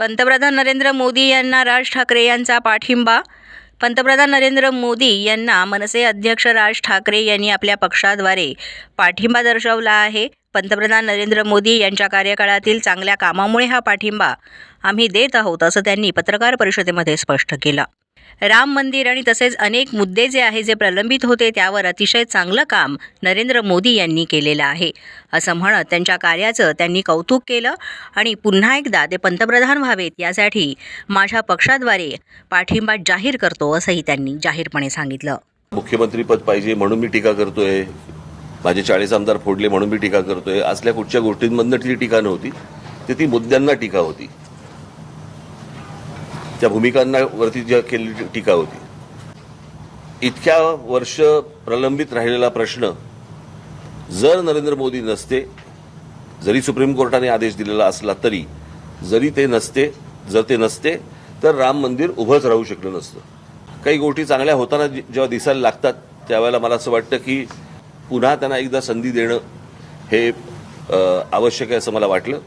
पंतप्रधान नरेंद्र मोदी यांना राज ठाकरे यांचा पाठिंबा. पंतप्रधान नरेंद्र मोदी यांना मनसे अध्यक्ष राज ठाकरे यांनी आपल्या पक्षाद्वारे पाठिंबा दर्शवला आहे. पंतप्रधान नरेंद्र मोदी यांच्या कार्यकाळातील चांगल्या कामामुळे हा पाठिंबा आम्ही देत आहोत असं त्यांनी पत्रकार परिषदेमध्ये स्पष्ट केलं. राम मंदिर आणि तसेच अनेक मुद्दे जे आहे जे प्रलंबित होते त्यावर अतिशय चांगलं काम नरेंद्र मोदी यांनी केलेलं आहे. असं म्हणत त्यांच्या कार्याचं त्यांनी कौतुक केलं आणि पुन्हा एकदा ते पंतप्रधान व्हावेत यासाठी माझ्या पक्षाद्वारे पाठिंबा जाहीर करतो असंही त्यांनी जाहीरपणे सांगितलं. मुख्यमंत्रीपद पाहिजे म्हणून मी टीका करतोय. माझे चाळीस आमदार फोडले म्हणून मी टीका करतोय. असल्या कुठच्या गोष्टींमधनं ती टीका नव्हती. तर ती मुद्द्यांना टीका होती. त्या भूमिकांना वरती ज्या केलेली टीका होती. इतक्या वर्ष प्रलंबित राहिलेला प्रश्न जर नरेंद्र मोदी नसते जरी सुप्रीम कोर्टाने आदेश दिलेला असला तरी जरी ते नसते जर ते नसते तर राम मंदिर उभंच राहू शकलं नसतं. काही गोष्टी चांगल्या होताना जेव्हा दिसायला लागतात त्यावेळेला मला असं वाटतं की पुन्हा त्यांना एकदा संधी देणं हे आवश्यक आहे असं मला वाटलं.